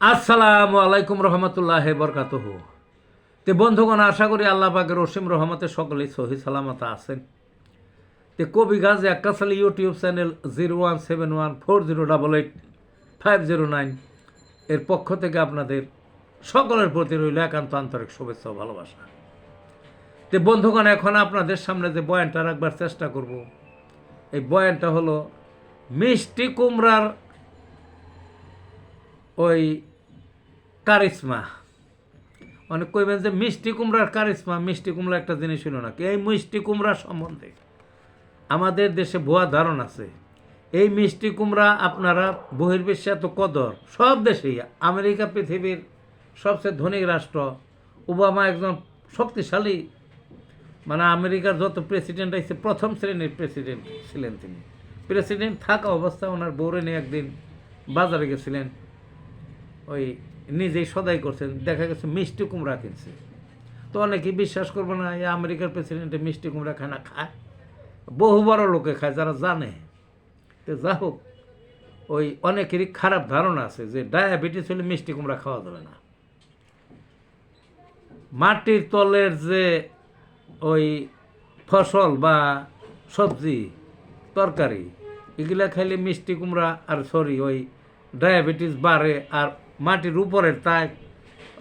আসসালামু আলাইকুম রহমতুল্লাহ বরকাত তে বন্ধুগণ, আশা করি আল্লাহ পাকের রসিম রহমতে সকলেই সহি সালামত আছেন। তে কবি Gazi Akkasali YouTube channel zero one seven one four zero double eight five zero nine এর পক্ষ থেকে আপনাদের সকলের প্রতি রইল একান্ত আন্তরিক শুভেচ্ছা ও ভালোবাসা। তে বন্ধুগণ, এখন আপনাদের সামনে যে বয়ানটা রাখবার চেষ্টা করব, এই বয়ানটা হলো, মিষ্টি কুমড়ার ওই কারিশমা। অনেক কইবেন যে মিষ্টি কুমড়ার কারিশমা, মিষ্টি কুমড়া একটা জিনিস হলো না। এই মিষ্টি কুমড়া সম্বন্ধে আমাদের দেশে ভুয়া ধারণ আছে। এই মিষ্টি কুমড়া আপনারা বহির্বিশ্বে এত কদর সব দেশেই, আমেরিকা পৃথিবীর সবচেয়ে ধনী রাষ্ট্র, ওবামা একজন শক্তিশালী মানে আমেরিকার যত প্রেসিডেন্ট আছে, প্রথম শ্রেণির প্রেসিডেন্ট ছিলেন তিনি। প্রেসিডেন্ট থাকা অবস্থায় ওনার বউরে নিয়ে একদিন বাজারে গেছিলেন, ওই নিজেই সদাই করছেন, দেখা গেছে মিষ্টি কুমড়া কিনছে। তো অনেকেই বিশ্বাস করব না, এই আমেরিকার প্রেসিডেন্টে মিষ্টি কুমড়া খানা খায়। বহু বড় লোকে খায় যারা জানে। তো যা হোক, ওই অনেকেরই খারাপ ধারণা আছে যে ডায়াবেটিস হলে মিষ্টি কুমড়া খাওয়া যাবে না। মাটির তলের যে ওই ফসল বা সবজি, তরকারি, এগুলা খাইলে মিষ্টি কুমড়া আর সরি, ওই ডায়াবেটিস বাড়ে আর মাটির উপরের তাই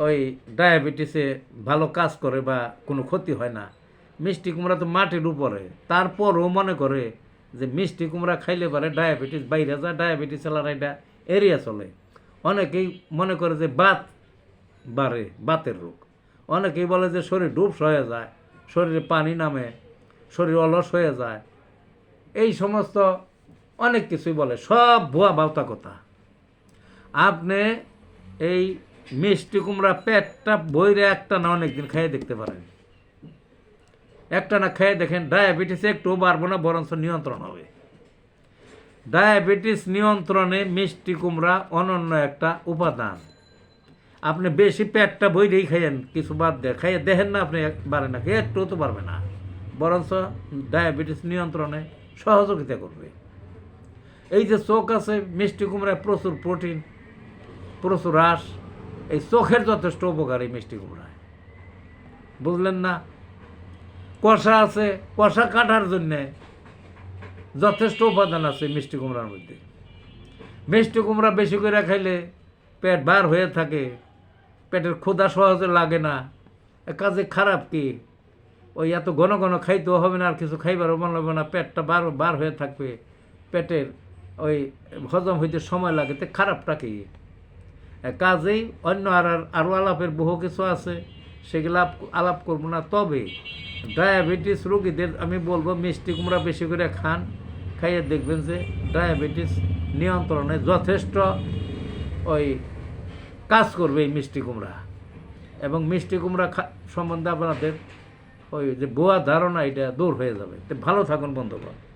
ওই ডায়াবেটিসে ভালো কাজ করে বা কোনো ক্ষতি হয় না। মিষ্টি কুমড়া তো মাটির উপরে। তারপরও মনে করে যে মিষ্টি কুমড়া খাইলে পারে ডায়াবেটিস বাইরে যায়, ডায়াবেটিস এলার এটা এরিয়া চলে। অনেকেই মনে করে যে বাত বাড়ে, বাতের রোগ। অনেকেই বলে যে শরীর ডুবস হয়ে যায়, শরীরে পানি নামে, শরীর অলস হয়ে যায়। এই সমস্ত অনেক কিছুই বলে, সব ভুয়া বাউতা কথা। আপনি এই মিষ্টি কুমড়া পেটটা বইরে একটা না অনেকদিন খেয়ে দেখতে পারেন। একটা না খেয়ে দেখেন ডায়াবেটিস একটু বাড়বো না, বরঞ্চ নিয়ন্ত্রণ হবে। ডায়াবেটিস নিয়ন্ত্রণে মিষ্টি কুমড়া অনন্য একটা উপাদান। আপনি বেশি পেটটা বইরেই খাইয়েন, কিছু বাদ দিয়ে খাইয়ে দেখেন না আপনি পারে না একটু তো পারবে না। বরঞ্চ ডায়াবেটিস নিয়ন্ত্রণে সহযোগিতা করবে। এই যে চোখ আছে, মিষ্টি কুমড়ায় প্রচুর প্রোটিন প্রচুর রাস এই চোখের যথেষ্ট উপকার এই মিষ্টি কুমড়ায় বুঝলেন না? কষা আছে, কষা কাটার জন্যে যথেষ্ট উপাদান আছে মিষ্টি কুমড়ার মধ্যে। মিষ্টি কুমড়া বেশি করে খাইলে পেট বার হয়ে থাকে, পেটের ক্ষুধা সহজে লাগে না। কাজে খারাপ কি? ওই এত ঘন ঘন খাইতেও হবে না, আর কিছু খাইবারও মনে হবে না, পেটটা বার বার হয়ে থাকবে, পেটের ওই হজম হইতে সময় লাগে, তো খারাপটা কি? কাজেই অন্য আর আর- আরও আলাপের বহু কিছু আছে, সেগুলো আলাপ করব না। তবে ডায়াবেটিস রোগীদের আমি বলব, মিষ্টি কুমড়া বেশি করে খান, খাইয়ে দেখবেন যে ডায়াবেটিস নিয়ন্ত্রণে যথেষ্ট ওই কাজ করবে এই মিষ্টি কুমড়া। এবং মিষ্টি কুমড়া সম্বন্ধে আপনাদের ওই যে ভুয়া ধারণা এটা দূর হয়ে যাবে। ভালো থাকুন বন্ধুগণ।